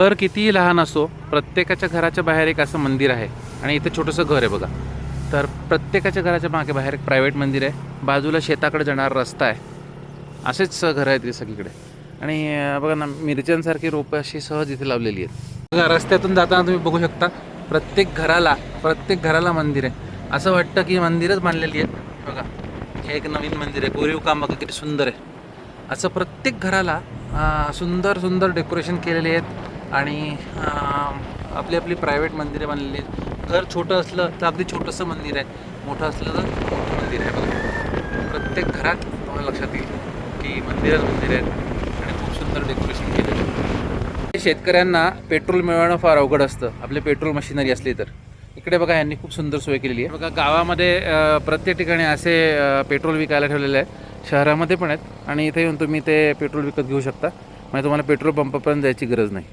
घर कितीही लहान असो प्रत्येकाच्या घराच्या बाहेर एक असं मंदिर आहे. आणि इथं छोटंसं घर आहे बघा. तर प्रत्येकाच्या घराच्या मागे बाहेर एक प्रायव्हेट मंदिर आहे. बाजूला शेताकडे जाणारा रस्ता आहे. असेच घर आहेत इथे सगळीकडे. आणि बघा ना मिरच्यांसारखी रोपं अशी सहज इथे लावलेली आहेत. बघा रस्त्यातून जाताना तुम्ही बघू शकता प्रत्येक घराला प्रत्येक घराला मंदिर आहे. असं वाटतं की मंदिरच बांधलेली आहेत. बघा हे एक नवीन मंदिर आहे. कोरीव काम बघा किती सुंदर आहे. असं प्रत्येक घराला सुंदर सुंदर डेकोरेशन केलेले आहेत. आणि आपली आपली प्रायव्हेट मंदिरे बांधलेली आहेत. घर छोटं असलं तर अगदी छोटंसं मंदिर आहे. मोठं असलं तर मोठं मंदिर आहे. बघा. प्रत्येक घरात तुम्हाला लक्षात येईल की मंदिरच मंदिर आहेत आणि खूप सुंदर डेकोरेशन केलेलं आहे. शेतकऱ्यांना पेट्रोल मिळवणं फार अवघड असतं. आपले पेट्रोल मशिनरी असली तर. इकडे बघा यांनी खूप सुंदर सोय केलेली आहे. बघा गावामध्ये प्रत्येक ठिकाणी असे पेट्रोल विकायला ठेवलेले आहे शहरामध्ये पण आहेत. आणि इथे येऊन तुम्ही ते पेट्रोल विकत घेऊ शकता. म्हणजे तुम्हाला पेट्रोल पंपापर्यंत जायची गरज नाही.